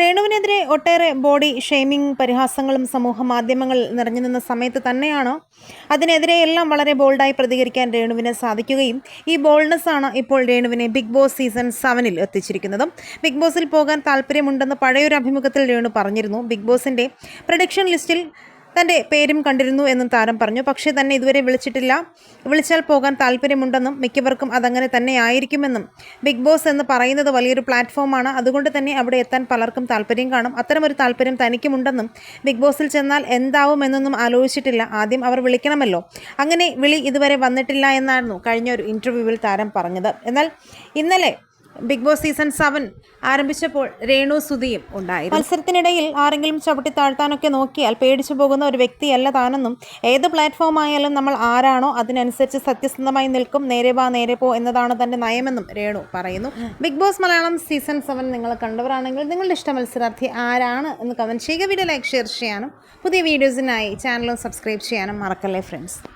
രേണുവിനെതിരെ ഒട്ടേറെ body shaming പരിഹാസങ്ങളും സമൂഹ മാധ്യമങ്ങളിൽ നിറഞ്ഞു നിന്ന സമയത്ത് തന്നെയാണോ? അതിനെതിരെ എല്ലാം വളരെ ബോൾഡായി പ്രതികരിക്കാൻ രേണുവിന് സാധിക്കുകയും ഈ ബോൾഡ്നെസ്സാണ് ഇപ്പോൾ രേണുവിനെ ബിഗ് ബോസ് സീസൺ സെവനിൽ എത്തിച്ചിരിക്കുന്നതും. ബിഗ് ബോസിൽ പോകാൻ താല്പര്യമുണ്ടെന്ന് പഴയൊരു അഭിമുഖത്തിൽ രേണു പറഞ്ഞിരുന്നു. ബിഗ് ബോസിന്റെ പ്രൊഡക്ഷൻ ലിസ്റ്റിൽ തന്റെ പേരും കണ്ടിരുന്നു എന്നും താരം പറഞ്ഞു. പക്ഷേ തന്നെ ഇതുവരെ വിളിച്ചിട്ടില്ല. വിളിച്ചാൽ പോകാൻ താല്പര്യമുണ്ടെന്നും മിക്കവർക്കും അതങ്ങനെ തന്നെ ആയിരിക്കുമെന്നും ബിഗ് ബോസ് എന്ന് പറയുന്നത് വലിയൊരു പ്ലാറ്റ്ഫോമാണ്. അതുകൊണ്ട് തന്നെ അവിടെ എത്താൻ പലർക്കും താല്പര്യം കാണും. അത്തരമൊരു താല്പര്യം തനിക്കുമുണ്ടെന്നും ബിഗ് ബോസിൽ ചെന്നാൽ എന്താവും എന്നൊന്നും ആലോചിച്ചിട്ടില്ല. ആദ്യം അവർ വിളിക്കണമല്ലോ. അങ്ങനെ വിളി ഇതുവരെ വന്നിട്ടില്ല എന്നായിരുന്നു കഴിഞ്ഞ ഒരു ഇന്റർവ്യൂവിൽ താരം പറഞ്ഞത്. എന്നാൽ ഇന്നലെ ബിഗ് ബോസ് സീസൺ സെവൻ ആരംഭിച്ചപ്പോൾ രേണു സുധിയും ഉണ്ടായി മത്സരത്തിനിടയിൽ ആരെങ്കിലും ചവിട്ടി താഴ്ത്താനൊക്കെ നോക്കിയാൽ പേടിച്ചു പോകുന്ന ഒരു വ്യക്തിയല്ല താനെന്നും ഏത് പ്ലാറ്റ്ഫോം ആയാലും നമ്മൾ ആരാണോ അതിനനുസരിച്ച് സത്യസന്ധമായി നിൽക്കും നേരെ വാ നേരെ പോ എന്നതാണ് തന്റെ നയമെന്നും രേണു പറയുന്നു. Bigg Boss Malayalam season seven നിങ്ങൾ കണ്ടവരാണെങ്കിൽ നിങ്ങളുടെ ഇഷ്ട മത്സരാർത്ഥി ആരാണ് എന്ന് കമന്റ് ചെയ്യുക. വീഡിയോ ലൈക്ക് ഷെയർ ചെയ്യാനും പുതിയ വീഡിയോസിനായി ചാനലും സബ്സ്ക്രൈബ് ചെയ്യാനും മറക്കല്ലേ ഫ്രണ്ട്സ്